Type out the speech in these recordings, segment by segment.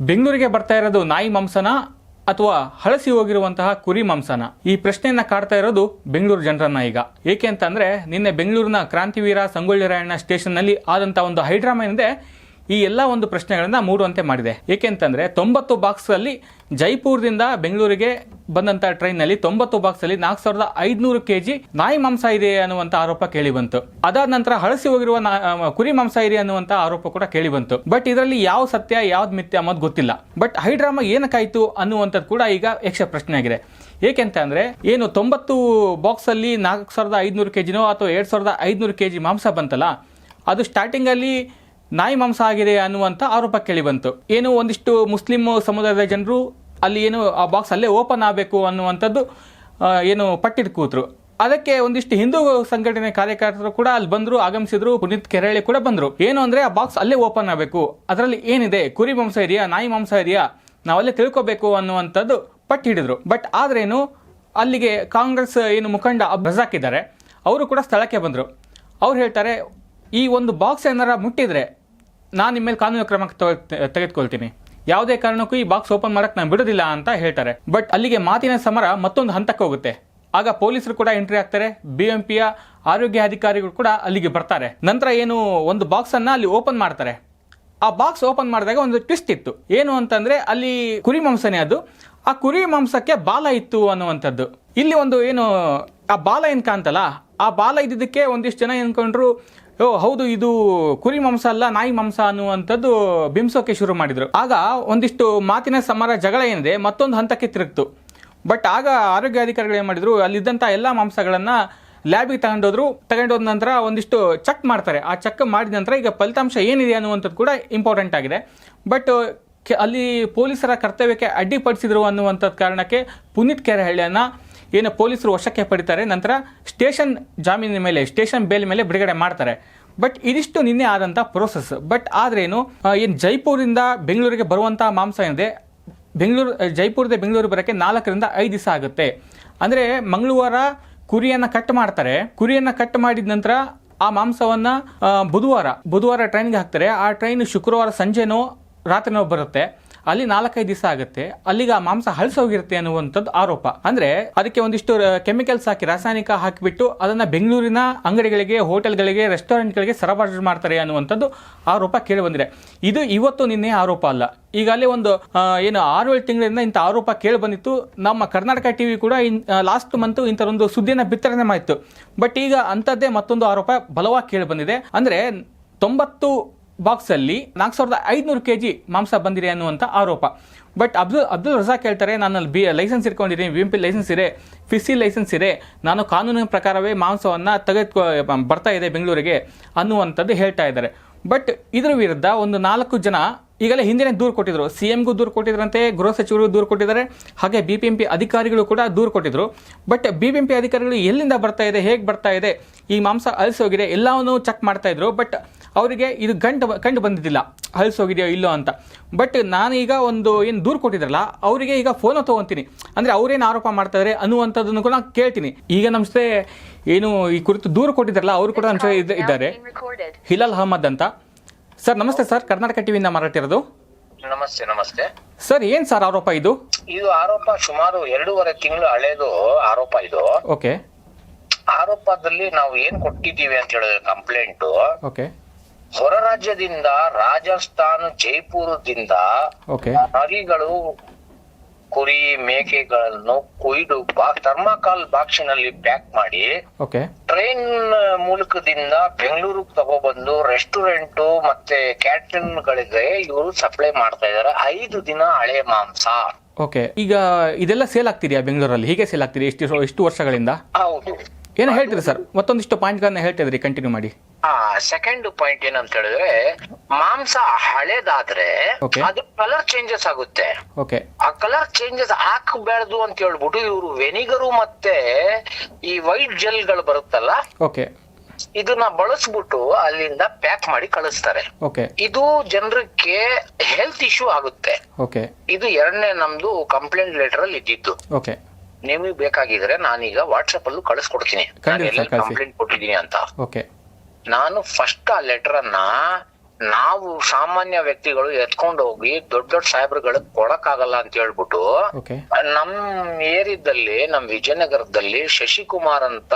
ಬೆಂಗಳೂರಿಗೆ ಬರ್ತಾ ಇರೋದು ನಾಯಿ ಮಾಂಸನ ಅಥವಾ ಹಳಸಿ ಹೋಗಿರುವಂತಹ ಕುರಿ ಮಾಂಸನ? ಈ ಪ್ರಶ್ನೆಯನ್ನ ಕಾಡ್ತಾ ಇರೋದು ಬೆಂಗಳೂರು ಜನರನ್ನ ಈಗ. ಏಕೆ ಅಂತಂದ್ರೆ ನಿನ್ನೆ ಬೆಂಗಳೂರಿನ ಕ್ರಾಂತಿವೀರ ಸಂಗೊಳ್ಳಿ ರಾಯಣ್ಣ ಸ್ಟೇಷನ್ನಲ್ಲಿ ಆದಂತಹ ಒಂದು ಹೈಡ್ರಾಮಾ ಏನಿದೆ ಈ ಎಲ್ಲ ಒಂದು ಪ್ರಶ್ನೆಗಳನ್ನ ಮೂಡುವಂತೆ ಮಾಡಿದೆ. ಏಕೆಂತಂದರೆ ತೊಂಬತ್ತು ಬಾಕ್ಸ್ ಅಲ್ಲಿ ಜೈಪುರದಿಂದ ಬೆಂಗಳೂರಿಗೆ ಬಂದಂತ ಟ್ರೈನ್ನಲ್ಲಿ ತೊಂಬತ್ತು ಬಾಕ್ಸ್ ಅಲ್ಲಿ ನಾಲ್ಕು ಸಾವಿರದ ಐದ್ನೂರು ಕೆಜಿ ನಾಯಿ ಮಾಂಸ ಇದೆ ಅನ್ನುವಂತ ಆರೋಪ ಕೇಳಿ ಬಂತು. ಅದಾದ ನಂತರ ಹಳಸಿ ಹೋಗಿರುವ ಕುರಿ ಮಾಂಸ ಇದೆ ಅನ್ನುವಂತ ಆರೋಪ ಕೂಡ ಕೇಳಿ ಬಂತು. ಬಟ್ ಇದರಲ್ಲಿ ಯಾವ ಸತ್ಯ, ಯಾವ್ದು ಮಿಥ್ಯ ಅನ್ನೋದು ಗೊತ್ತಿಲ್ಲ. ಬಟ್ ಹೈಡ್ರಾಮಾ ಏನಕ್ಕಾಯ್ತು ಅನ್ನುವಂಥದ್ದು ಕೂಡ ಈಗ ಯಕ್ಷ ಪ್ರಶ್ನೆ ಆಗಿದೆ ಏಕೆಂತ ಅಂದ್ರೆ ಏನು ತೊಂಬತ್ತು ಬಾಕ್ಸ್ ಅಲ್ಲಿ ನಾಲ್ಕು ಸಾವಿರದ ಐದ್ನೂರು ಕೆಜಿನೋ ಅಥವಾ ಎರಡ್ ಸಾವಿರದ ಐದ್ನೂರು ಕೆಜಿ ಮಾಂಸ ಬಂತಲ್ಲ, ಅದು ಸ್ಟಾರ್ಟಿಂಗ್ ಅಲ್ಲಿ ನಾಯಿ ಮಾಂಸ ಆಗಿದೆ ಅನ್ನುವಂಥ ಆರೋಪ ಕೇಳಿ ಬಂತು. ಏನು ಒಂದಿಷ್ಟು ಮುಸ್ಲಿಂ ಸಮುದಾಯದ ಜನರು ಅಲ್ಲಿ ಏನು ಆ ಬಾಕ್ಸ್ ಅಲ್ಲೇ ಓಪನ್ ಆಗಬೇಕು ಅನ್ನುವಂಥದ್ದು ಏನು ಪಟ್ಟಿದ್ದು ಕೂತರು. ಅದಕ್ಕೆ ಒಂದಿಷ್ಟು ಹಿಂದೂ ಸಂಘಟನೆ ಕಾರ್ಯಕರ್ತರು ಕೂಡ ಅಲ್ಲಿ ಬಂದರು, ಆಗಮಿಸಿದ್ರು, ಪುನೀತ್ ಕೆರಳಿ ಕೂಡ ಬಂದರು. ಏನು ಅಂದರೆ ಆ ಬಾಕ್ಸ್ ಅಲ್ಲೇ ಓಪನ್ ಆಗಬೇಕು. ಅದರಲ್ಲಿ ಏನಿದೆ? ಕುರಿ ಮಾಂಸ ಇದೆಯಾ? ನಾಯಿ ಮಾಂಸ ಇದೆಯಾ? ನಾವಲ್ಲೇ ತಿಳ್ಕೋಬೇಕು ಅನ್ನುವಂಥದ್ದು ಪಟ್ಟು ಹಿಡಿದ್ರು. ಬಟ್ ಆದ್ರೇನು ಅಲ್ಲಿಗೆ ಕಾಂಗ್ರೆಸ್ ಏನು ಮುಖಂಡ ಬಜಾಕಿದ್ದಾರೆ ಅವರು ಕೂಡ ಸ್ಥಳಕ್ಕೆ ಬಂದರು. ಅವ್ರು ಹೇಳ್ತಾರೆ ಈ ಒಂದು ಬಾಕ್ಸ್ ಏನಾರ ಮುಟ್ಟಿದ್ರೆ ನಾನು ನಿಮ್ಮ ಮೇಲೆ ಕಾನೂನು ಕ್ರಮ ತಗೊ- ತೆಗೆದುಕೊಳ್ತೀನಿ. ಯಾವುದೇ ಕಾರಣಕ್ಕೂ ಈ ಬಾಕ್ಸ್ ಓಪನ್ ಮಾಡಕ್ಕೆ ನಾನು ಬಿಡೋದಿಲ್ಲ ಅಂತ ಹೇಳ್ತಾರೆ. ಬಟ್ ಅಲ್ಲಿಗೆ ಮಾತಿನ ಸಮರ ಮತ್ತೊಂದು ಹಂತಕ್ಕೆ ಹೋಗುತ್ತೆ. ಆಗ ಪೊಲೀಸರು ಕೂಡ ಎಂಟ್ರಿ ಆಗ್ತಾರೆ ಬಿ ಎಂ ಪಿಯ ಆರೋಗ್ಯ ಅಧಿಕಾರಿಗಳು ಕೂಡ ಅಲ್ಲಿಗೆ ಬರ್ತಾರೆ. ನಂತರ ಏನು ಒಂದು ಬಾಕ್ಸ್ ಅನ್ನ ಅಲ್ಲಿ ಓಪನ್ ಮಾಡ್ತಾರೆ. ಆ ಬಾಕ್ಸ್ ಓಪನ್ ಮಾಡಿದಾಗ ಒಂದು ಟ್ವಿಸ್ಟ್ ಇತ್ತು. ಏನು ಅಂತಂದ್ರೆ ಅಲ್ಲಿ ಕುರಿ ಮಾಂಸನೇ ಅದು. ಆ ಕುರಿ ಮಾಂಸಕ್ಕೆ ಬಾಲ ಇತ್ತು ಅನ್ನುವಂಥದ್ದು. ಇಲ್ಲಿ ಒಂದು ಏನು, ಆ ಬಾಲ ಏನು ಕಾಣ್ತಲ್ಲ? ಆ ಬಾಲ ಇದ್ದಿದ್ದಕ್ಕೆ ಒಂದಿಷ್ಟು ಜನ ಏನ್ಕೊಂಡ್ರು ಓ, ಹೌದು, ಇದು ಕುರಿ ಮಾಂಸ ಅಲ್ಲ, ನಾಯಿ ಮಾಂಸ ಅನ್ನುವಂಥದ್ದು ಬಿಂಬಿಸೋಕೆ ಶುರು ಮಾಡಿದರು. ಆಗ ಒಂದಿಷ್ಟು ಮಾತಿನ ಸಮರ ಜಗಳ ಏನಿದೆ, ಮತ್ತೊಂದು ಹಂತಕ್ಕೆ ತಿರುಗ್ತು. ಬಟ್ ಆಗ ಆರೋಗ್ಯ ಅಧಿಕಾರಿಗಳು ಏನು ಮಾಡಿದರು, ಅಲ್ಲಿದ್ದಂಥ ಎಲ್ಲ ಮಾಂಸಗಳನ್ನು ಲ್ಯಾಬಿಗೆ ತಗೊಂಡೋದ್ರು ತಗೊಂಡೋದ ನಂತರ ಒಂದಿಷ್ಟು ಚೆಕ್ ಮಾಡ್ತಾರೆ. ಆ ಚೆಕ್ ಮಾಡಿದ ನಂತರ ಈಗ ಫಲಿತಾಂಶ ಏನಿದೆ ಅನ್ನುವಂಥದ್ದು ಕೂಡ ಇಂಪಾರ್ಟೆಂಟ್ ಆಗಿದೆ. ಬಟ್ ಅಲ್ಲಿ ಪೊಲೀಸರ ಕರ್ತವ್ಯಕ್ಕೆ ಅಡ್ಡಿಪಡಿಸಿದ್ರು ಅನ್ನುವಂಥದ್ದು ಕಾರಣಕ್ಕೆ ಪುನೀತ್ ಕೆರೆಹಳ್ಳಿಯನ್ನ ಏನು ಪೊಲೀಸರು ವಶಕ್ಕೆ ಪಡಿತಾರೆ, ನಂತರ ಸ್ಟೇಷನ್ ಜಾಮೀನಿನ ಮೇಲೆ, ಸ್ಟೇಷನ್ ಬೇಲ್ ಮೇಲೆ ಬಿಡುಗಡೆ ಮಾಡ್ತಾರೆ. ಬಟ್ ಇದಿಷ್ಟು ನಿನ್ನೆ ಆದಂಥ ಪ್ರೋಸೆಸ್ ಬಟ್ ಆದ್ರೇನು ಏನು ಜೈಪುರಿಂದ ಬೆಂಗಳೂರಿಗೆ ಬರುವಂಥ ಮಾಂಸ ಏನಿದೆ, ಬೆಂಗಳೂರು ಜೈಪುರದ ಬೆಂಗಳೂರು ಬರೋಕ್ಕೆ ನಾಲ್ಕರಿಂದ ಐದು ದಿವಸ ಆಗುತ್ತೆ. ಅಂದರೆ ಮಂಗಳವಾರ ಕುರಿಯನ್ನು ಕಟ್ ಮಾಡ್ತಾರೆ. ಕುರಿಯನ್ನು ಕಟ್ ಮಾಡಿದ ನಂತರ ಆ ಮಾಂಸವನ್ನು ಬುಧವಾರ ಬುಧವಾರ ಟ್ರೈನ್ಗೆ ಹಾಕ್ತಾರೆ. ಆ ಟ್ರೈನ್ ಶುಕ್ರವಾರ ಸಂಜೆನೋ ರಾತ್ರಿನೋ ಬರುತ್ತೆ. ಅಲ್ಲಿ ನಾಲ್ಕೈದು ದಿವಸ ಆಗುತ್ತೆ. ಅಲ್ಲಿಗೆ ಆ ಮಾಂಸ ಹಳಸೋಗಿರುತ್ತೆ ಅನ್ನುವಂಥದ್ದು ಆರೋಪ. ಅಂದ್ರೆ ಅದಕ್ಕೆ ಒಂದಿಷ್ಟು ಕೆಮಿಕಲ್ಸ್ ಹಾಕಿ, ರಾಸಾಯನಿಕ ಹಾಕಿಬಿಟ್ಟು ಅದನ್ನ ಬೆಂಗಳೂರಿನ ಅಂಗಡಿಗಳಿಗೆ, ಹೋಟೆಲ್ಗಳಿಗೆ, ರೆಸ್ಟೋರೆಂಟ್ಗಳಿಗೆ ಸರಬರಾಜು ಮಾಡ್ತಾರೆ ಅನ್ನುವಂಥದ್ದು ಆರೋಪ ಕೇಳಿ ಬಂದಿದೆ ಇದು ಇವತ್ತು ನಿನ್ನೆ ಆರೋಪ ಅಲ್ಲ. ಈಗ ಅಲ್ಲಿ ಒಂದು ಏನು ಆರು ಏಳು ತಿಂಗಳಿಂದ ಇಂಥ ಆರೋಪ ಕೇಳಿ ಬಂದಿತ್ತು ನಮ್ಮ ಕರ್ನಾಟಕ ಟಿವಿ ಕೂಡ ಲಾಸ್ಟ್ ಮಂತ್ ಇಂಥದೊಂದು ಸುದ್ದಿನ ಬಿತ್ತರಣೆ ಮಾಡಿತ್ತು. ಬಟ್ ಈಗ ಅಂಥದ್ದೇ ಮತ್ತೊಂದು ಆರೋಪ ಬಲವಾಗಿ ಕೇಳಿ ಬಂದಿದೆ ಅಂದ್ರೆ ತೊಂಬತ್ತು ಬಾಕ್ಸ್ ಅಲ್ಲಿ ನಾಲ್ಕು ಸಾವಿರದ ಐದುನೂರು ಕೆ ಜಿ ಮಾಂಸ ಬಂದಿದೆ ಅನ್ನುವಂಥ ಆರೋಪ. ಬಟ್ ಅಬ್ದುಲ್ ಅಬ್ದುಲ್ ರಜಾಕ್ ಹೇಳ್ತಾರೆ ನಾನು ಬಿ ಲೈಸೆನ್ಸ್ ಇಟ್ಕೊಂಡಿದ್ದೀನಿ ವಿ ಎಂ ಪಿ ಲೈಸೆನ್ಸ್ ಇದೆ ಫಿಸಿ ಲೈಸೆನ್ಸ್ ಇದೆ, ನಾನು ಕಾನೂನಿನ ಪ್ರಕಾರವೇ ಮಾಂಸವನ್ನು ತೆಗೆದುಕೊ, ಬರ್ತಾ ಇದೆ ಬೆಂಗಳೂರಿಗೆ, ಅನ್ನುವಂಥದ್ದು ಹೇಳ್ತಾ ಇದ್ದಾರೆ. ಬಟ್ ಇದರ ವಿರುದ್ಧ ಒಂದು ನಾಲ್ಕು ಜನ ಈಗಲೇ ಹಿಂದಿನ ದೂರು ಕೊಟ್ಟಿದ್ರು. ಸಿ ಎಂಗೂ ದೂರು ಕೊಟ್ಟಿದ್ರಂತೆ ಗೃಹ ಸಚಿವರು ದೂರು ಕೊಟ್ಟಿದ್ದಾರೆ. ಹಾಗೆ ಬಿ ಪಿ ಎಂ ಪಿ ಅಧಿಕಾರಿಗಳು ಕೂಡ ದೂರು ಕೊಟ್ಟಿದ್ರು. But B P M P ಅಧಿಕಾರಿಗಳು ಎಲ್ಲಿಂದ ಬರ್ತಾ ಇದೆ ಹೇಗೆ ಬರ್ತಾ ಇದೆ ಈ ಮಾಂಸ ಅಳಿಸೋಗಿದೆ ಎಲ್ಲವನ್ನೂ ಚೆಕ್ ಮಾಡ್ತಾ ಇದ್ರು. ಬಟ್ ಅವರಿಗೆ ಇದು ಗಂಟು ಕಂಡು ಬಂದಿದ್ದಿಲ್ಲ. ಅಳಿಸೋಗಿದೆಯೋ ಇಲ್ಲೋ ಅಂತ. ಬಟ್ ನಾನು ಈಗ ಒಂದು ಏನು ದೂರು ಕೊಟ್ಟಿದ್ರಲ್ಲ ಅವರಿಗೆ ಈಗ ಫೋನ್ ತೊಗೊತೀನಿ. ಅಂದರೆ ಅವರೇನು ಆರೋಪ ಮಾಡ್ತಾರೆ ಅನ್ನುವಂಥದ್ದನ್ನು ಕೂಡ ನಾನು ಕೇಳ್ತೀನಿ. ಈಗ ನಮಸ್ತೆ ಏನು ಈ ಕುರಿತು ದೂರು ಕೊಟ್ಟಿದ್ರಲ್ಲ ಅವರು ಕೂಡ ನಮ್ಮ ಇದ್ದಾರೆ. ಹಿಲಾಲ್ ಅಹಮದ್ ಅಂತ. ಸರ್ ನಮಸ್ತೆ ಸರ್. ಕರ್ನಾಟಕ ಟಿವಿಯಿಂದ ಮಾರಾಟಿರೋದು ನಮಸ್ತೆ ನಮಸ್ತೆ. ಸರ್ ಏನ್ ಸರ್ ಆರೋಪ ಇದು? ಇದು ಆರೋಪ ಸುಮಾರು ಎರಡೂವರೆ ತಿಂಗಳು ಹಳೇದು ಆರೋಪ ಇದು. ಓಕೆ. ಆರೋಪದಲ್ಲಿ ನಾವು ಏನ್ ಕೊಟ್ಟಿದ್ದೀವಿ ಅಂತ ಹೇಳಿದ್ರೆ ಕಂಪ್ಲೇಂಟ್. ಓಕೆ. ಹೊರ ರಾಜ್ಯದಿಂದ ರಾಜಸ್ಥಾನ್ ಜೈಪುರದಿಂದ ಓಕೆ. ಮರಿಗಳು ಕುರಿ ಮೇಕೆಗಳನ್ನು ಕೊಯ್ದು ಬಾ ಥರ್ಮಾಕಾಲ್ ಬಾಕ್ಸಿನಲ್ಲಿ ಪ್ಯಾಕ್ ಮಾಡಿ ಓಕೆ ಟ್ರೈನ್ ಮೂಲಕದಿಂದ ಬೆಂಗಳೂರಿಗೆ ತಗೊಬಂದು ರೆಸ್ಟೋರೆಂಟ್ ಮತ್ತೆ ಕ್ಯಾಟರಿಂಗ್ ಗಳಿಗೆ ಇವರು ಸಪ್ಲೈ ಮಾಡ್ತಾ ಇದಾರೆ. ಐದು ದಿನ ಹಳೆ ಮಾಂಸ. ಓಕೆ ಈಗ ಇದೆಲ್ಲ ಸೇಲ್ ಆಗ್ತಿದೆಯಾ ಬೆಂಗಳೂರಲ್ಲಿ? ಹೀಗೆ ಸೇಲ್ ಆಗ್ತಿದೆ? ಇಷ್ಟು ಎಷ್ಟು ವರ್ಷಗಳಿಂದ? ಹೌದು. ಏನೋ ಹೇಳ್ತೀರಿ ಸರ್ ಮತ್ತೊಂದಿಷ್ಟು ಪಾಯಿಂಟ್ಗಳನ್ನ ಹೇಳ್ತಿದ್ರಿ ಕಂಟಿನ್ಯೂ ಮಾಡಿ. ಸೆಕೆಂಡ್ ಪಾಯಿಂಟ್ ಏನಂತ ಹೇಳಿದ್ರೆ ಮಾಂಸ ಹಳೇದಾದ್ರೆ ಅದು ಕಲರ್ ಚೇಂಜಸ್ ಆಗುತ್ತೆ. ಆ ಕಲರ್ ಚೇಂಜಸ್ ಹಾಕಬಾರ್ದು ಅಂತ ಹೇಳ್ಬಿಟ್ಟು ಇವರು ವೆನಿಗರು ಮತ್ತೆ ಈ ವೈಟ್ ಜೆಲ್ಗಳು ಬರುತ್ತಲ್ಲ ಓಕೆ ಇದನ್ನ ಬಳಸ್ಬಿಟ್ಟು ಅಲ್ಲಿಂದ ಪ್ಯಾಕ್ ಮಾಡಿ ಕಳಿಸ್ತಾರೆ. ಇದು ಜನರಿಗೆ ಹೆಲ್ತ್ ಇಶ್ಯೂ ಆಗುತ್ತೆ. ಇದು ಎರಡನೇ ನಮ್ದು ಕಂಪ್ಲೇಂಟ್ ಲೆಟರ್ ಅಲ್ಲಿ ಇದ್ದಿದ್ದು. ನಿಮಗೆ ಬೇಕಾಗಿದ್ರೆ ನಾನೀಗ ವಾಟ್ಸ್ಆಪ್ ಅಲ್ಲೂ ಕಳಿಸ್ಕೊಡ್ತೀನಿ. ಖಂಡಿತ ನಾನು ಎಲ್ಲಿ ಕಂಪ್ಲೇಂಟ್ ಕೊಟ್ಟಿದ್ದೀನಿ ಅಂತ. ನಾನು ಫಸ್ಟ್ ಆ ಲೆಟರ್ ಅನ್ನ ನಾವು ಸಾಮಾನ್ಯ ವ್ಯಕ್ತಿಗಳು ಎತ್ಕೊಂಡು ಹೋಗಿ ದೊಡ್ಡ ದೊಡ್ಡ ಸಾಹೇಬ್ರುಗಳಿಗೆ ಕೊಡಕ್ಕಾಗಲ್ಲ ಅಂತ ಹೇಳ್ಬಿಟ್ಟು ನಮ್ ಏರಿಯಾದಲ್ಲಿ ನಮ್ ವಿಜಯನಗರದಲ್ಲಿ ಶಶಿಕುಮಾರ್ ಅಂತ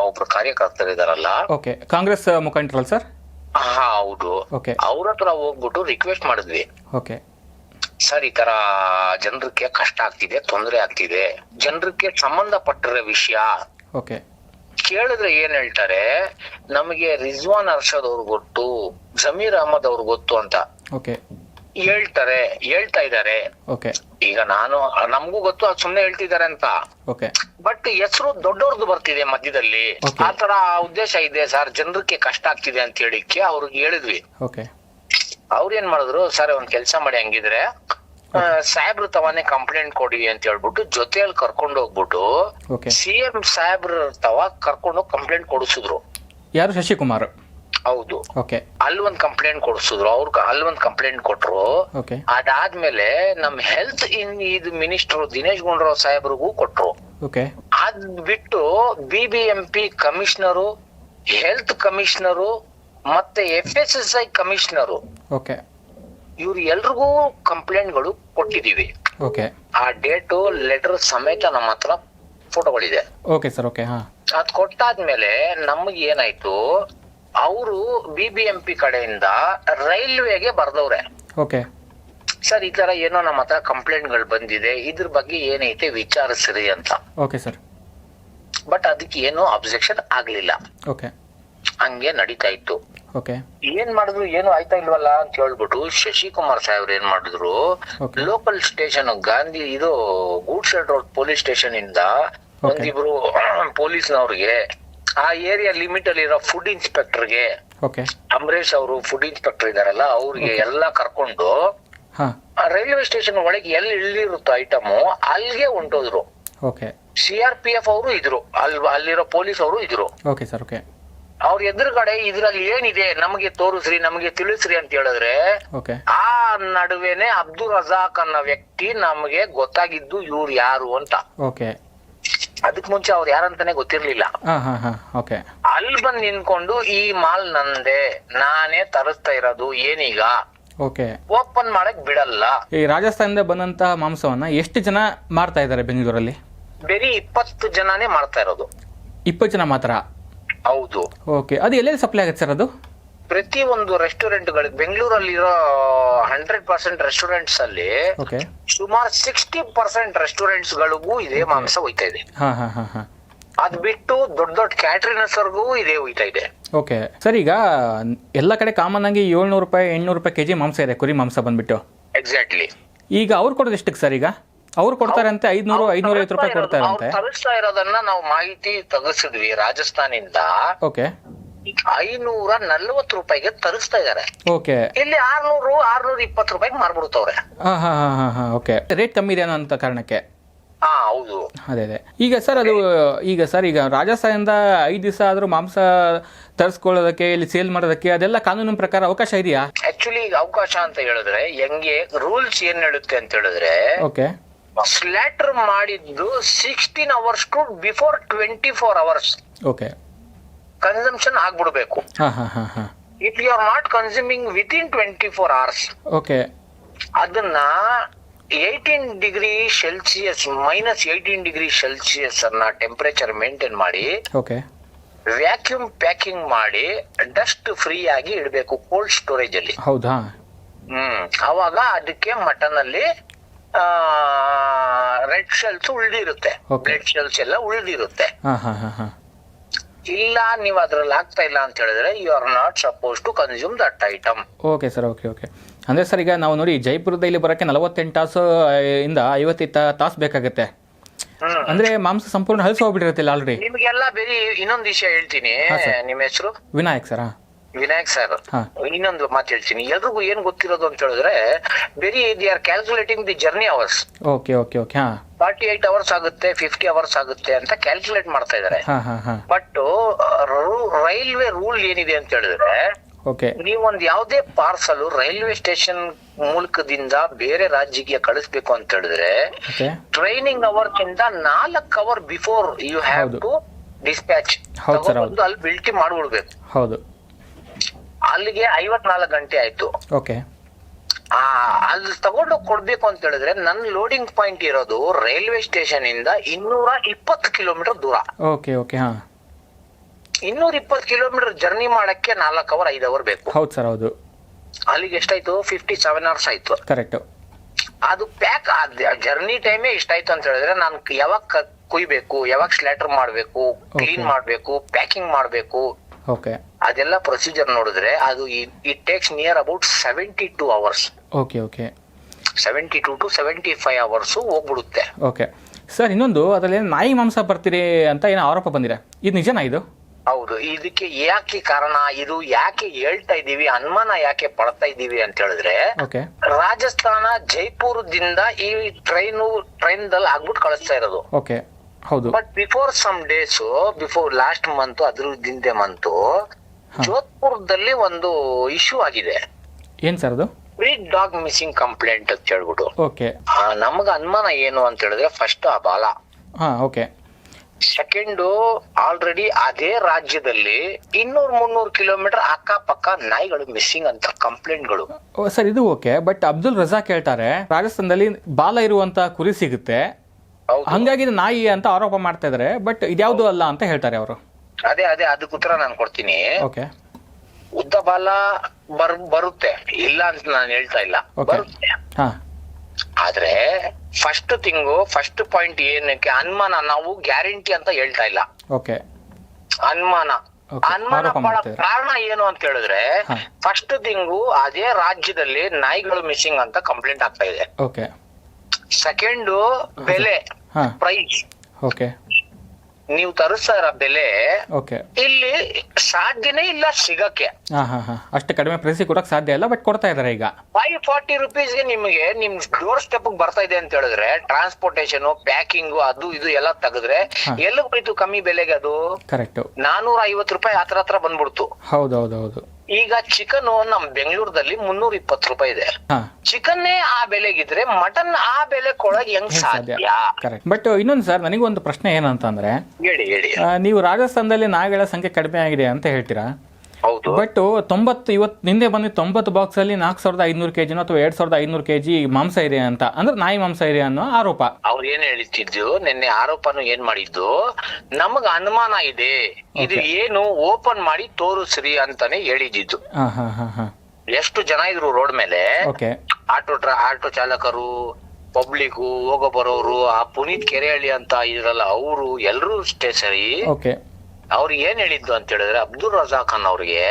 ಒಬ್ರು ಕಾರ್ಯಕರ್ತರಿದಾರಲ್ಲ ಕಾಂಗ್ರೆಸ್ ಮುಖಂಡರಲ್ಲ ಸರ್ ಹಾ ಹೌದು. ಅವ್ರ ಹತ್ರ ಹೋಗ್ಬಿಟ್ಟು ರಿಕ್ವೆಸ್ಟ್ ಮಾಡಿದ್ವಿ. ಓಕೆ ಸರ್ ಈ ತರ ಜನರಿಗೆ ಕಷ್ಟ ಆಗ್ತಿದೆ ತೊಂದರೆ ಆಗ್ತಿದೆ. ಜನರಿಗೆ ಸಂಬಂಧಪಟ್ಟಿರೋ ವಿಷಯ. ಓಕೆ ಕೇಳಿದ್ರೆ ಏನ್ ಹೇಳ್ತಾರೆ? ನಮಗೆ ರಿಜ್ವಾನ್ ಅರ್ಷದ್ ಅವ್ರು ಗೊತ್ತು ಜಮೀರ್ ಅಹಮದ್ ಅವ್ರು ಗೊತ್ತು ಅಂತ. ಓಕೆ. ಹೇಳ್ತಾರೆ ಹೇಳ್ತಾ ಇದ್ದಾರೆ. ಓಕೆ. ಈಗ ನಾನು ನಮಗೂ ಗೊತ್ತು ಅದು ಸುಮ್ನೆ ಹೇಳ್ತಿದ್ದಾರೆ ಅಂತ. ಓಕೆ. ಬಟ್ ಹೆಸರು ದೊಡ್ಡವ್ರದ್ದು ಬರ್ತಿದೆ ಮಧ್ಯದಲ್ಲಿ. Okay. ಆ ತರ ಉದ್ದೇಶ ಇದೆ ಸರ್ ಜನರಿಗೆ ಕಷ್ಟ ಆಗ್ತಿದೆ ಅಂತ ಹೇಳಿಕ್ಕೆ ಅವ್ರಿಗೆ ಹೇಳಿದ್ವಿ. ಓಕೆ. ಅವ್ರ ಏನ್ ಮಾಡಿದ್ರು ಸರ್ ಒಂದ್ ಕೆಲ್ಸ ಮಾಡಿ ಹಂಗಿದ್ರೆ ಸಾಹೇಬ್ರು ತವಾನೇ ಕಂಪ್ಲೇಂಟ್ ಕೊಡಿ ಅಂತ ಹೇಳ್ಬಿಟ್ಟು ಜೊತೆಯಲ್ಲಿ ಕರ್ಕೊಂಡು ಹೋಗ್ಬಿಟ್ಟು ಸಿ ಎಂ ಸಾಹೇಬ್ರ ತವ ಕರ್ಕೊಂಡು ಕಂಪ್ಲೇಂಟ್ ಕೊಡಿಸಿದ್ರು. ಯಾರು? ಶಶಿಕುಮಾರ್. ಹೌದು. ಅಲ್ಲಿ ಒಂದ್ ಕಂಪ್ಲೇಂಟ್ ಕೊಡಿಸಿದ್ರು. ಅವ್ರ ಅಲ್ಲಿ ಒಂದ್ ಕಂಪ್ಲೇಂಟ್ ಕೊಟ್ರು. ಅದಾದ್ಮೇಲೆ ನಮ್ ಹೆಲ್ತ್ ಇನ್ ಇದು ಮಿನಿಸ್ಟರ್ ದಿನೇಶ್ ಗುಂಡೂರಾವ್ ಸಾಹೇಬ್ರಿಗೂ ಕೊಟ್ರು. ಅದ್ ಬಿಟ್ಟು B B M P commissioner health commissioner ಮತ್ತೆ F S S I commissioner okay ಇವ್ರು ಎಲ್ರಿಗೂ ಕಂಪ್ಲೇಂಟ್ಗಳು ಕೊಟ್ಟಿದೀವಿ. ಓಕೆ. ಆ ಡೇಟು ಲೆಟರ್ ಸಮೇತ ನಮ್ಮ ಹತ್ರ ಫೋಟೋಗಳಿದೆ. ಓಕೆ ಸರ್ ಓಕೆ ಹಾ. ಅದ್ ಕೊಟ್ಟಾದ್ಮೇಲೆ ನಮಗೆ ಏನಾಯ್ತು ಅವರು ಬಿ ಬಿ ಎಂ ಪಿ ಕಡೆಯಿಂದ ರೈಲ್ವೆಗೆ ಬರ್ದವ್ರೆ. ಓಕೆ. ಸರ್ ಈ ತರ ಏನೋ ನಮ್ಮ ಹತ್ರ ಕಂಪ್ಲೇಂಟ್ಗಳು ಬಂದಿದೆ ಇದ್ರ ಬಗ್ಗೆ ಏನೈತೆ ವಿಚಾರಿಸ್ರಿ ಅಂತ. Okay sir. ಬಟ್ ಅದಕ್ಕೆ ಏನು ಅಬ್ಜೆಕ್ಷನ್ ಆಗ್ಲಿಲ್ಲ. ಓಕೆ. ಹಂಗೆ ನಡೀತಾ ಇತ್ತು. ಓಕೆ ಏನ್ ಮಾಡಿದ್ರು ಏನು ಆಯ್ತಾ ಇಲ್ವಲ್ಲ ಅಂತ ಹೇಳ್ಬಿಟ್ಟು ಶಶಿಕುಮಾರ್ ಸಾಹೇಬ್ರು ಏನ್ ಮಾಡಿದ್ರು ಲೋಕಲ್ ಸ್ಟೇಷನ್ ಗಾಂಧಿ ಇದು ಗೂಡ್ಸ್ ರೋಡ್ ಪೊಲೀಸ್ ಸ್ಟೇಷನ್ ಇಂದ ಒಂದಿಬ್ರು ಪೊಲೀಸ್ನವ್ರಿಗೆ ಆ ಏರಿಯಾ ಲಿಮಿಟ್ ಅಲ್ಲಿ ಇರೋ ಫುಡ್ ಇನ್ಸ್ಪೆಕ್ಟರ್ಗೆ ಗೆ ಅಂಬರೀಶ್ ಅವರು ಫುಡ್ ಇನ್ಸ್ಪೆಕ್ಟರ್ ಇದಾರಲ್ಲ ಅವ್ರಿಗೆ ಎಲ್ಲಾ ಕರ್ಕೊಂಡು ರೈಲ್ವೆ ಸ್ಟೇಷನ್ ಒಳಗೆ ಎಲ್ಲಿ ಇಳಿರುತ್ತೋ ಐಟಮ್ ಅಲ್ಲಿಗೆ ಹೊಂಟೋದ್ರು. ಸಿಆರ್ ಪಿ ಎಫ್ ಅವರು ಇದ್ರು ಅಲ್ಲಿ ಅಲ್ಲಿರೋ ಪೊಲೀಸ್ ಅವರು ಇದ್ರು. ಓಕೆ ಸರ್ ಓಕೆ ಅವ್ರ ಎದುರುಗಡೆ ಇದ್ರಲ್ಲಿ ಏನಿದೆ ನಮಗೆ ತೋರಿಸ್ರಿ ನಮಗೆ ತಿಳಿಸ್ರಿ ಅಂತ ಹೇಳಿದ್ರೆ ಓಕೆ ಆ ನಡುವೆನೆ ಅಬ್ದುಲ್ ರಜಾಕ್ ಅನ್ನೋ ವ್ಯಕ್ತಿ ನಮಗೆ ಗೊತ್ತಾಗಿದ್ದು ಇವ್ರು ಯಾರು ಅಂತ. ಓಕೆ ಅದಕ್ ಮುಂಚೆ ಅವ್ರು ಯಾರಂತಾನೆ ಗೊತ್ತಿರ್ಲಿಲ್ಲ. ಹಾಂ ಹಾಂ ಹಾಂ. ಓಕೆ ಅಲ್ಲಿ ಬಂದ್ ನಿಂತ್ಕೊಂಡು ಈ ಮಾಲ್ ನಂದೆ ನಾನೇ ತರಿಸ್ತಾ ಇರೋದು ಏನೀಗ? ಓಕೆ ಓಪನ್ ಮಾಡಕ್ ಬಿಡಲ್ಲ. ಈ ರಾಜಸ್ಥಾನದ ಬಂದಂತಹ ಮಾಂಸವನ್ನ ಎಷ್ಟು ಜನ ಮಾಡ್ತಾ ಇದ್ದಾರೆ ಬೆಂಗಳೂರಲ್ಲಿ? ಬರೀ ಇಪ್ಪತ್ತು ಜನನೇ ಮಾಡ್ತಾ ಇರೋದು. ಇಪ್ಪತ್ತು ಜನ ಮಾತ್ರ? ಹೌದು. ಓಕೆ. ಅದು ಎಲ್ಲೆಲ್ಲಿ ಸಪ್ಲೈ ಆಗುತ್ತೆ ಸರ್ ಅದು? ಪ್ರತಿ ಒಂದು ರೆಸ್ಟೋರೆಂಟ್ ಗಳಿಗೆ ಬೆಂಗಳೂರಲ್ಲಿರೋ ಹಂಡ್ರೆಡ್ ಪರ್ಸೆಂಟ್ ರೆಸ್ಟೋರೆಂಟ್ಸ್ ಅಲ್ಲಿ ಓಕೆ. ಸುಮಾರು ಸಿಕ್ಸ್ಟಿ ಪರ್ಸೆಂಟ್ ರೆಸ್ಟೋರೆಂಟ್ಸ್ ಗಳಿಗೂ ಇದೇ ಮಾಂಸ ಹೋಯ್ತಾ ಇದೆ. ಹಾಂ ಹಾಂ ಹಾಂ ಹಾಂ. ಅದ್ ಬಿಟ್ಟು ದೊಡ್ಡ ದೊಡ್ಡ ಕ್ಯಾಟ್ರಿನರ್ಸ್ ವರ್ಗೂ ಇದೇ ಹೋಯ್ತಾ ಇದೆ. ಓಕೆ. ಸರ್ ಈಗ ಎಲ್ಲ ಕಡೆ ಕಾಮನ್ ಆಗಿ ಏಳ್ನೂರು ರೂಪಾಯಿ ಎಂಟ್ನೂರು ರೂಪಾಯಿ ಕೆಜಿ ಮಾಂಸ ಇದೆ ಕುರಿ ಮಾಂಸ ಬಂದ್ಬಿಟ್ಟು. ಎಕ್ಸಾಕ್ಟ್ಲಿ ಈಗ ಅವ್ರು ಕೊಡೋದು ಎಷ್ಟಕ್ಕೆ ಸರ್ ಈಗ? ಅವ್ರು ಕೊಡ್ತಾರಂತೆ ಐದ್ನೂರು ಐದ್ನೂರ ಐವತ್ತು ರೂಪಾಯಿ ಕೊಡ್ತಾರಂತೆ. ತರಿಸ್ತಾ ಇರೋದನ್ನ ನಾವು ಮಾಹಿತಿ ತೆಗೆಸಿದ್ವಿ ರಾಜಸ್ಥಾನಿಂದ. ಓಕೆ. ಐನೂರ ನಲ್ವತ್ತು ರೂಪಾಯಿಗೆ ತರಿಸ್ತಾ ಇದಾರೆ. ಓಕೆ. ಇಲ್ಲಿ ಆರ್ನೂರು ಆರ್ನೂರ ಇಪ್ಪತ್ತು ರೂಪಾಯಿಗೆ ಮಾರ್ಬಿಡ್ತವ್ರೆ. ಹಾ ಹಾ ಹಾ ಹಾ ಓಕೆ. ರೇಟ್ ಕಮ್ಮಿ ಇದೆ ಅನ್ನೋ ಅಂತ ಕಾರಣಕ್ಕೆ? ಹಾ ಹೌದು. ಅದೇ ಅದೇ. ಈಗ ಸರ್ ಅದು ಈಗ ಸರ್ ಈಗ ರಾಜಸ್ಥಾನದಿಂದ ಐದು ದಿವಸ ಆದ್ರೂ ಮಾಂಸ ತರಿಸ್ಕೊಳ್ಳೋದಕ್ಕೆ ಇಲ್ಲಿ ಸೇಲ್ ಮಾಡೋದಕ್ಕೆ ಅದೆಲ್ಲ ಕಾನೂನಿನ ಪ್ರಕಾರ ಅವಕಾಶ ಇದೆಯಾ? ಆಕ್ಚುಲಿ ಅವಕಾಶ ಅಂತ ಹೇಳಿದ್ರೆ ಹೆಂಗೆ ರೂಲ್ಸ್ ಏನ್ ಹೇಳುತ್ತೆ ಅಂತ ಹೇಳಿದ್ರೆ ಓಕೆ. ಸ್ಲಾಟರ್ ಮಾಡಿದ್ದು sixteen hours to before twenty four hours okay consumption ಆಗ್ಬಿಡ್ಬೇಕು if you are not consuming within twenty four hours okay ಅದನ್ನ eighteen degree celsius minus eighteen degree celsius ಅನ್ನ ಟೆಂಪರೇಚರ್ ಮೇಂಟೈನ್ ಮಾಡಿ okay vacuum packing ಮಾಡಿ dust free ಆಗಿ ಇಡಬೇಕು cold storage ಅಲ್ಲಿ. ಹೌದಾ? ಹ್ಮ್. ಅವಾಗ ಅದಕ್ಕೆ ಮಟನ್ ಅಲ್ಲಿ ರೆಡ್ ಶೆಲ್ಸ್ ಉಳ್ದಿರುತ್ತೆ. ರೆಡ್ ಶೆಲ್ಸ್ ಎಲ್ಲ ಉಳ್ದಿರುತ್ತೆ. ಹಾಂ ಹಾಂ ಹಾಂ ಹಾಂ. ಇಲ್ಲ ನೀವು ಅದ್ರಲ್ಲಿ ಆಗ್ತಾ ಇಲ್ಲ ಅಂತ ಹೇಳಿದ್ರೆ you are not suppose to consume that item okay sir okay okay ಅಂದ್ರೆ ಸರ್ ಈಗ ನಾವು ನೋಡಿ ಜೈಪುರದ ಇಲ್ಲಿ ಬರೋಕ್ಕೆ ನಲವತ್ತೆಂಟು ತಾಸು ಇಂದ ಐವತ್ತೈದು ತಾಸು ಬೇಕಾಗುತ್ತೆ. ಅಂದ್ರೆ ಮಾಂಸ ಸಂಪೂರ್ಣ ಹಲಸು ಹೋಗ್ಬಿಟ್ಟಿರುತ್ತೆ ಆಲ್ರೆಡಿ ನಿಮ್ಗೆಲ್ಲ ಬೇರೆ ಇನ್ನೊಂದು ವಿಷಯ ಹೇಳ್ತೀನಿ. ನಿಮ್ಮ ಹೆಸರು? Vinayak sir Vinayak sir. ಇನ್ನೊಂದು ಮಾತು ಹೇಳ್ತೀನಿ. ಎಲ್ರಿಗೂ ಏನ್ ಗೊತ್ತಿರೋದು ಅಂತ ಹೇಳಿದ್ರೆ berry the are calculating the journey hours okay okay okay ಹಾಂ. ಫಾರ್ಟಿ ಏಟ್ ಅವರ್ಸ್ ಆಗುತ್ತೆ ಫಿಫ್ಟಿ ಅವರ್ಸ್ ಆಗುತ್ತೆ ಅಂತ ಕ್ಯಾಲ್ಕುಲೇಟ್ ಮಾಡ್ತಾ ಇದಾರೆ ಬಟ್ ರೈಲ್ವೆ ರೂಲ್ ಏನಿದೆ ಅಂತ ಹೇಳಿದ್ರೆ ನೀವೊಂದ್ ಯಾವ್ದೇ ಪಾರ್ಸಲ್ ರೈಲ್ವೆ ಸ್ಟೇಷನ್ ಮೂಲಕದಿಂದ ಬೇರೆ ರಾಜ್ಯಕ್ಕೆ ಕಳಿಸ್ಬೇಕು ಅಂತ ಹೇಳಿದ್ರೆ ಟ್ರೈನಿಂಗ್ ಅವರ್ ಇಂದ ನಾಲ್ಕ್ hour before you have to dispatch ಅಲ್ಲಿ ಬಿಲ್ಟಿ ಮಾಡ್ಬಿಡ್ಬೇಕು. ಹೌದು. ಅಲ್ಲಿಗೆ ಐವತ್ನಾಲ್ಕು ಗಂಟೆ ಆಯ್ತು. ಓಕೆ. ಆ ಅಲ್ಲಿ ತಗೊಂಡು ಕೊಡ್ಬೇಕು ಅಂತ ಹೇಳಿದ್ರೆ ನನ್ನ ಲೋಡಿಂಗ್ ಪಾಯಿಂಟ್ ಇರೋದು ರೈಲ್ವೆ ಸ್ಟೇಷನ್ ಇಂದ ಇನ್ನೂರ ಇಪ್ಪತ್ತು ಕಿಲೋಮೀಟರ್ ದೂರ. ಓಕೆ ಓಕೆ ಹಾ. ಇನ್ನೂರ ಇಪ್ಪತ್ತು ಕಿಲೋಮೀಟರ್ ಜರ್ನಿ ಮಾಡಕ್ಕೆ ನಾಲ್ಕು ಅವರ್ ಐದು ಅವರ್ ಬೇಕು. ಹೌದು ಸರ್ ಹೌದು. ಅಲ್ಲಿಗೆ ಎಷ್ಟಾಯ್ತು? ಫಿಫ್ಟಿ ಸೆವೆನ್ ಅವರ್ಸ್ ಆಯ್ತು. ಕರೆಕ್ಟ್ ಅದು ಪ್ಯಾಕ್ ಜರ್ನಿ ಟೈಮೇ ಇಷ್ಟಾಯ್ತು ಅಂತ ಹೇಳಿದ್ರೆ ನಾನು ಯಾವಾಗ ಕುಯ್ಬೇಕು ಯಾವಾಗ ಸ್ಲ್ಯಾಟರ್ ಮಾಡ್ಬೇಕು ಕ್ಲೀನ್. ಮಾಡ್ಬೇಕು ಪ್ಯಾಕಿಂಗ್ ಮಾಡ್ಬೇಕು. ಓಕೆ ಅದೆಲ್ಲ ಪ್ರೊಸೀಜರ್ ನೋಡಿದ್ರೆ ಅದು it takes near about seventy two hours okay okay seventy two to seventy five hours ಹೋಗ್ಬಿಡುತ್ತೆ. ಓಕೆ ಸರ್ ಇನ್ನೊಂದು ಅದರಲ್ಲಿ ನಾಯಿ ಮಾಂಸ ಬರ್ತೀರಿ ಅಂತ ಏನೋ ಆರೋಪ ಬಂದಿದೆ? ಇದು ನಿಜನಾ ಇದು? ಹೌದು ಇದಕ್ಕೆ ಯಾಕೆ ಕಾರಣ ಇದು ಯಾಕೆ ಹೇಳ್ತಾ ಇದೀವಿ ಅನುಮಾನ ಯಾಕೆ ಪಡ್ತಾ ಇದೀವಿ ಅಂತ ಹೇಳಿದ್ರೆ ಓಕೆ ರಾಜಸ್ಥಾನ ಜೈಪುರದಿಂದ ಈ ಟ್ರೈನು ಟ್ರೈನ್ ದಲ್ಲಿ ಆಗ್ಬಿಟ್ಟು ಕಳಿಸ್ತಾ ಇರೋದು. ಓಕೆ ಹೌದು. But before some days before last month ಅದ್ರ ಹಿಂದೆ ಮಂತು ಜೋಧ್ಪುರದಲ್ಲಿ ಒಂದು ಇಶ್ಯೂ ಆಗಿದೆ. ಏನ್ ಸರ್ ಅದು? ಬ್ರೀಡ್ ಡಾಗ್ ಮಿಸ್ಸಿಂಗ್ ಕಂಪ್ಲೇಂಟ್ ಅಂತ ಹೇಳ್ಬಿಟ್ಟು. ಓಕೆ. ನಮಗ ಅನುಮಾನ ಏನು ಅಂತ ಹೇಳಿದ್ರೆ ಫಸ್ಟ್ ಆ ಬಾಲ. ಹಾಂ ಓಕೆ. ಸೆಕೆಂಡು ಆಲ್ರೆಡಿ ಅದೇ ರಾಜ್ಯದಲ್ಲಿ ಇನ್ನೂರ್ ಮುನ್ನೂರು ಕಿಲೋಮೀಟರ್ ಅಕ್ಕಪಕ್ಕ ನಾಯಿಗಳು ಮಿಸ್ಸಿಂಗ್ ಅಂತ ಕಂಪ್ಲೇಂಟ್ಗಳು ಸರ್ ಇದು ಓಕೆ ಬಟ್ ಅಬ್ದುಲ್ ರಜಾಕ್ ಹೇಳ್ತಾರೆ ರಾಜಸ್ಥಾನದಲ್ಲಿ ಬಾಲ ಇರುವಂತ ಕುರಿ ಸಿಗುತ್ತೆ ಹಂಗಾಗಿ ಇದು ನಾಯಿ ಅಂತ ಆರೋಪ ಮಾಡ್ತಾ ಇದಾರೆ ಬಟ್ ಇದ್ಯಾವುದು ಅಲ್ಲ ಅಂತ ಹೇಳ್ತಾರೆ ಅವರು. ಅದೇ ಅದೇ ಅದಕ್ಕೆ ಉತ್ತರ ನಾನು ಕೊಡ್ತೀನಿ. ಓಕೆ. ಉದ್ದ ಬಾಲ ಬರ್ ಬರುತ್ತೆ. ಇಲ್ಲ ಅಂತ ನಾನು ಹೇಳ್ತಾ ಇಲ್ಲ. ಬರುತ್ತೆ. ಹಾಂ. ಆದ್ರೆ ಫಸ್ಟ್ ತಿಂಗು ಫಸ್ಟ್ ಪಾಯಿಂಟ್ ಏನಕ್ಕೆ ಅನುಮಾನ ನಾವು ಗ್ಯಾರಂಟಿ ಅಂತ ಹೇಳ್ತಾ ಇಲ್ಲ. ಓಕೆ. ಅನುಮಾನ. Okay, ಅನುಮಾನ ಆರೋಪ ಪಡೋ ಮಾಡ್ತಿದ್ದಾರೆ. ಕಾರಣ ಏನು ಅಂತ ಹೇಳಿದ್ರೆ ಹಾ. ಫಸ್ಟ್ ತಿಂಗು ಅದೇ ರಾಜ್ಯದಲ್ಲಿ ನಾಯಿಗಳು ಮಿಸ್ಸಿಂಗ್ ಅಂತ ಕಂಪ್ಲೇಂಟ್ ಆಗ್ತಾ ಇದೆ. ಓಕೆ. ಸೆಕೆಂಡ್ ಬೆಲೆ. ಪ್ರೈಸ್ ಓಕೆ ನೀವು ತರಿಸ್ತಾ ಇರೋ ಬೆಲೆ ಓಕೆ ಇಲ್ಲಿ ಸಾಧ್ಯನೇ ಇಲ್ಲ ಸಿಗಕ್ಕೆ. ಹಾ ಹಾಂ ಹಾಂ. ಅಷ್ಟು ಕಡಿಮೆ ಪ್ರೈಸ್ ಕೊಡೋಕೆ ಸಾಧ್ಯ ಇಲ್ಲ ಬಟ್ ಕೊಡ್ತಾ ಇದ್ದಾರೆ ಈಗ. ಫೈವ್ ಫಾರ್ಟಿ ರುಪೀಸ್ಗೆ ನಿಮಗೆ ನಿಮ್ ಡೋರ್ ಸ್ಟೆಪ್ ಬರ್ತಾ ಇದೆ ಅಂತ ಹೇಳಿದ್ರೆ ಟ್ರಾನ್ಸ್ಪೋರ್ಟೇಶನ್ ಪ್ಯಾಕಿಂಗ್ ಅದು ಇದು ಎಲ್ಲ ತೆಗೆದ್ರೆ ಎಲ್ಲಿಗೆ ಎಲ್ಲಿ ಹೋಯ್ತು ಕಮ್ಮಿ ಬೆಲೆಗೆ ಅದು? ಕರೆಕ್ಟ್ ನಾನೂರ ಐವತ್ತು ರೂಪಾಯಿ ಹತ್ರ ಹತ್ರ ಬಂದ್ಬಿಡ್ತು. ಹೌದೌದೌದು. ಹೌದು ಹೌದು ಈಗ ಚಿಕನ್ ನಮ್ ಬೆಂಗಳೂರದಲ್ಲಿ ಮುನ್ನೂರ ಇಪ್ಪತ್ತು ರೂಪಾಯಿ ಇದೆ. ಚಿಕನ್ ಚಿಕನ್ನೇ ಆ ಬೆಲೆಗಿದ್ರೆ ಮಟನ್ ಆ ಬೆಲೆ ಕೊಡಕ್ ಹೆಂಗ್ ಸಾಧ್ಯ? ಕರೆಕ್ಟ್ ಬಟ್ ಇನ್ನೊಂದು ಸರ್ ನನಗೊಂದು ಪ್ರಶ್ನೆ ಏನಂತಂದ್ರೆ ಹೇಳಿ ಹೇಳಿ. ನೀವು ರಾಜಸ್ಥಾನದಲ್ಲಿ ನಾಯಿಗಳ ಸಂಖ್ಯೆ ಕಡಿಮೆ ಆಗಿದೆ ಅಂತ ಹೇಳ್ತೀರಾ? ಹೌದು. ಬಟ್ ತೊಂಬತ್ತು ಇವತ್ತು ನಿಂದೆ ಬಂದಿದ್ದ ತೊಂಬತ್ತು ಬಾಕ್ಸ್ ಅಲ್ಲಿ ನಾಲ್ಕು ಸಾವಿರದ ಐನೂರು ಕೆಜಿ ಅಥವಾ ಎರಡ್ ಸಾವಿರದ ಐನೂರು ಕೆಜಿ ಮಾಂಸ ಇದೆ ಅಂತ. ಅಂದ್ರೆ ನಾಯಿ ಮಾಂಸ ಇದೆ ಅನ್ನೋ ಆರೋಪ. ಅವ್ರು ಏನ್ ಹೇಳ್ತಿದ್ದು? ನಿನ್ನೆ ಆರೋಪನು ಏನ್ ಮಾಡಿದ್ದು? ನಮಗ ಅನುಮಾನ ಇದೆ. ಇದು ಏನು ಓಪನ್ ಮಾಡಿ ತೋರಿಸ್ರಿ ಅಂತಾನೆ ಹೇಳಿದ್ದು ಹಾ ಹಾ ಹಾ ಹಾ. ಎಷ್ಟು ಜನ ಇದ್ರು ರೋಡ್ ಮೇಲೆ? ಓಕೆ ಆಟೋ ಟ್ರಾ ಆಟೋ ಚಾಲಕರು ಪಬ್ಲಿಕ್ ಹೋಗೋ ಬರೋರು ಆ ಪುನೀತ್ ಕೆರೆಹಳ್ಳಿ ಅಂತ ಇದ್ರಲ್ಲ ಅವರು ಎಲ್ರು ಅಷ್ಟೇ ಸರಿ. ಓಕೆ ಅವ್ರು ಏನ್ ಹೇಳಿದ್ದು ಅಂತ ಹೇಳಿದ್ರೆ ಅಬ್ದುಲ್ ರಜಾ ಖಾನ್ ಅವ್ರಿಗೆ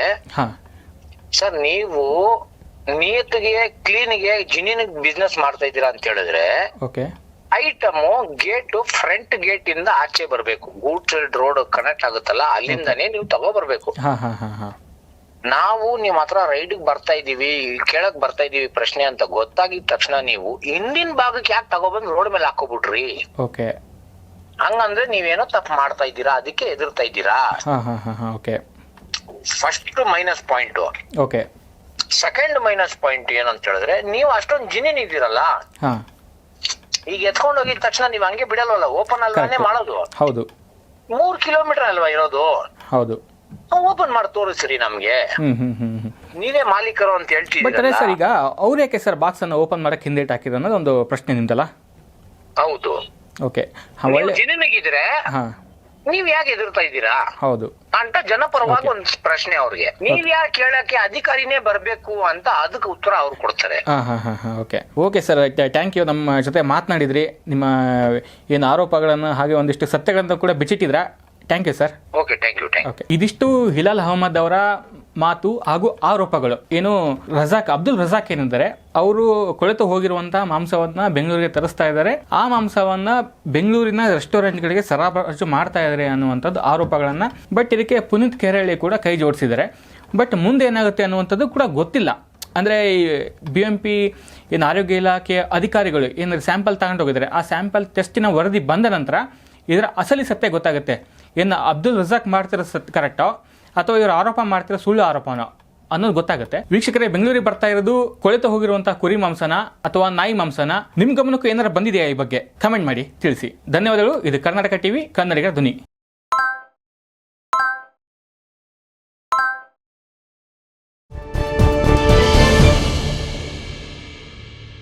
ಸರ್ ನೀವು ನಿಯತ್ಗೆ ಕ್ಲೀನ್ಗೆ ಜಿನಿನ್ ಬಿಸ್ನೆಸ್ ಮಾಡ್ತಾ ಇದ್ದೀರಾ ಅಂತ ಹೇಳಿದ್ರೆ ಐಟಮ್ ಗೇಟ್ ಫ್ರಂಟ್ ಗೇಟ್ ಇಂದ ಆಚೆ ಬರ್ಬೇಕು. ಗೂಡ್ಸ್ ರೋಡ್ ಕನೆಕ್ಟ್ ಆಗುತ್ತಲ್ಲ ಅಲ್ಲಿಂದಾನೇ ನೀವು ತಗೋ ಬರ್ಬೇಕು. ನಾವು ನಿಮ್ ಹತ್ರ ರೈಡ್ ಬರ್ತಾ ಇದೀವಿ ಕೇಳಕ್ ಬರ್ತಾ ಇದೀವಿ ಪ್ರಶ್ನೆ ಅಂತ ಗೊತ್ತಾಗಿದ ತಕ್ಷಣ ನೀವು ಹಿಂದಿನ ಭಾಗಕ್ಕೆ ಯಾಕೆ ತಗೊಬಂದ್ ರೋಡ್ ಮೇಲೆ ಹಾಕೋಬಿಟ್ರಿ? ಹಂಗಂದ್ರೆ ನೀವೇನೋ ತಪ್ಪು ಮಾಡ್ತಾ ಇದ್ದೀರಾ ಅದಕ್ಕೆ ಎದುರ್ತಾ ಇದ್ದೀರಾ? Okay first minus point okay second minus point ಏನಂತ ಹೇಳಿದ್ರೆ ನೀವು ಅಷ್ಟೊಂದು ಜಿನಿನ್ ಇದ್ದೀರಲ್ಲ? ಈಗ ಎತ್ಕೊಂಡು ಹೋಗಿದ ತಕ್ಷಣ ನೀವು ಹಂಗೆ ಬಿಡಲ್ವಲ್ಲ ಓಪನ್ ಅಲ್ವಾನೇ ಮಾಡೋದು? ಹೌದು. ಮೂರ್ ಕಿಲೋಮೀಟರ್ ಅಲ್ವಾ ಇರೋದು? ಹೌದು. ಓಪನ್ ಮಾಡಿ ತೋರಿಸ್ರಿ ನಮ್ಗೆ. ನೀವೇ ಮಾಲೀಕರು ಅಂತ ಹೇಳ್ತೀವಿ ಸರ್ ಈಗ ಅವ್ರು ಯಾಕೆ ಸರ್ ಬಾಕ್ಸ್ ಅನ್ನು ಓಪನ್ ಮಾಡಕ್ ಹಿಂದೇಟ್ ಹಾಕಿದ ಅನ್ನೋದು ಒಂದು ಪ್ರಶ್ನೆ ನಿಮ್ದಲ್ಲ? ಹೌದು. ಓಕೆ ಜಿನಿನಿಗಿದ್ರೆ ನೀವ್ ಯಾಕೆ ಎದುರ್ತಾ ಇದ್ದೀರಾ? ಹೌದು. ಅಂತ ಜನಪರವಾಗಿ ಒಂದ್ ಪ್ರಶ್ನೆ ಅವ್ರಿಗೆ. ನೀವ್ ಯಾಕೆ ಕೇಳಕ್ಕೆ ಅಧಿಕಾರಿನೇ ಬರ್ಬೇಕು ಅಂತ ಅದಕ್ಕೆ ಉತ್ತರ ಅವ್ರು ಕೊಡ್ತಾರೆ. ಹಾಂ ಹಾಂ ಹಾಂ ಹಾಂ okay okay sir thank you ನಮ್ಮ ಜೊತೆ ಮಾತನಾಡಿದ್ರಿ. ನಿಮ್ಮ ಏನು ಆರೋಪಗಳನ್ನು ಹಾಗೆ ಒಂದಿಷ್ಟು ಸತ್ಯಗಳನ್ನ ಕೂಡ ಬಿಚ್ಚಿಟ್ಟಿದ್ರ thank you sir okay thank you thank ಇದಿಷ್ಟು ಹಿಲಾಲ್ ಅಹಮದ್ ಅವರ ಮಾತು ಹಾಗೂ ಆರೋಪಗಳು. ಏನು ರಜಾಕ್, ಅಬ್ದುಲ್ ರಜಾಕ್ ಏನಿದ್ದಾರೆ ಅವರು ಕೊಳೆತು ಹೋಗಿರುವಂತಹ ಮಾಂಸವನ್ನ ಬೆಂಗಳೂರಿಗೆ ತರಿಸ್ತಾ ಇದ್ದಾರೆ. ಆ ಮಾಂಸವನ್ನ ಬೆಂಗಳೂರಿನ ರೆಸ್ಟೋರೆಂಟ್ಗಳಿಗೆ ಸರಬರಾಜು ಮಾಡ್ತಾ ಇದ್ದಾರೆ ಅನ್ನುವಂಥದ್ದು ಆರೋಪಗಳನ್ನ ಬಟ್ ಇದಕ್ಕೆ ಪುನೀತ್ ಕೆರಳಿ ಕೂಡ ಕೈ ಜೋಡಿಸಿದ್ದಾರೆ. ಬಟ್ ಮುಂದೆ ಏನಾಗುತ್ತೆ ಅನ್ನುವಂಥದ್ದು ಕೂಡ ಗೊತ್ತಿಲ್ಲ. ಅಂದರೆ ಬಿ ಎಂ ಪಿ ಏನು ಆರೋಗ್ಯ ಇಲಾಖೆಯ ಅಧಿಕಾರಿಗಳು ಏನಾದ್ರು ಸ್ಯಾಂಪಲ್ ತಗೊಂಡು ಹೋಗಿದ್ದಾರೆ. ಆ ಸ್ಯಾಂಪಲ್ ಟೆಸ್ಟಿನ ವರದಿ ಬಂದ ನಂತರ ಇದರ ಅಸಲಿ ಸತ್ಯ ಗೊತ್ತಾಗುತ್ತೆ. ಏನು ಅಬ್ದುಲ್ ರಜಾಕ್ ಮಾಡ್ತಿರೋ ಸತ್ ಕರೆಕ್ಟೋ ಅಥವಾ ಇವರು ಆರೋಪ ಮಾಡ್ತಿರೋ ಸುಳ್ಳು ಆರೋಪನ ಅನ್ನೋದು ಗೊತ್ತಾಗುತ್ತೆ. ವೀಕ್ಷಕರೇ, ಬೆಂಗಳೂರಿಗೆ ಬರ್ತಾ ಇರೋದು ಕೊಳೆತು ಹೋಗಿರುವಂತಹ ಕುರಿ ಮಾಂಸನ ಅಥವಾ ನಾಯಿ ಮಾಂಸನ ನಿಮ್ ಗಮನಕ್ಕೂ ಏನಾರ ಬಂದಿದೆಯಾ ಈ ಬಗ್ಗೆ? ಕಮೆಂಟ್ ಮಾಡಿ, ತಿಳಿಸಿ. ಧನ್ಯವಾದಗಳು. ಇದು ಕರ್ನಾಟಕ ಟಿವಿ, ಕನ್ನಡಿಗರ ಧ್ವನಿ.